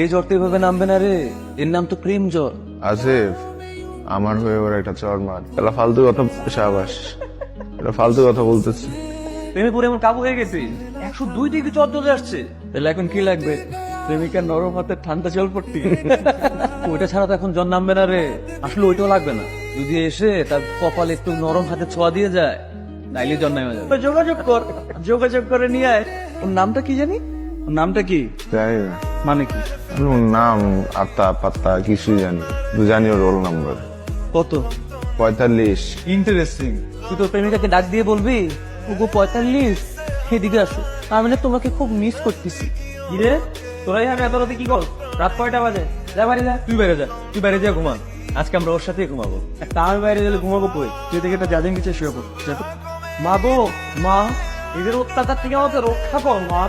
এই জ্বর তো এভাবে নামবে না রে? এর নাম তো প্রেম জ্বর। আসিফ আমার হয়ে ওর একটা চর মার। এটা ফালতু কথা আবাস এটা ফালতু কথা বলতেছে। প্রেমে পড়ে এমন কাবু হয়ে গেছে। একশো দুই ডিগ্রি জ্বর চলে আসছে। তাহলে এখন কি লাগবে? প্রেমিকার নরম হাতে ঠান্ডা জল পড়তি ওইটা ছাড়া তো এখন জ্বর নামবে না রে। আসলে ওইটাও লাগবে না। যদি এসে তার কপালে একটু নরম হাতে ছোঁয়া দিয়ে যায় তাইলে জ্বর নামে যাবে। যোগাযোগ কর। যোগাযোগ করে নিয়ে আয়। ওর নামটা কি জানি? ওর নামটা কি? না। মানে কি? আমি ওর নাম আত্মা পাত্তা কিছুই জানি শুধু জানি ওর রোল নাম্বার কত? পঁয়তাল্লিশ। ইন্টারেস্টিং তুই তোর প্রেমিকাকে ডাক দিয়ে বলবি? ওগো পঁয়তাল্লিশ। এদিকে আসো। আমি না তোমাকে খুব মিস করতেছি। কিরে? তোরাই আমি এত রাতে কি কর? রাত কয়টা বাজে? যা বাইরে যা। তুই বাইরে যা। তুই বাইরে যা ঘুমা। আজকে আমরা ওর সাথেই ঘুমাবো। তা আমি বাইরে গেলে ঘুমাবো কই? তুই থেকে একটা জাজিং কিছু শুয়ে পড়। মা গো মা। এদের অত্যাচার থেকে আমাকে রক্ষা কর মা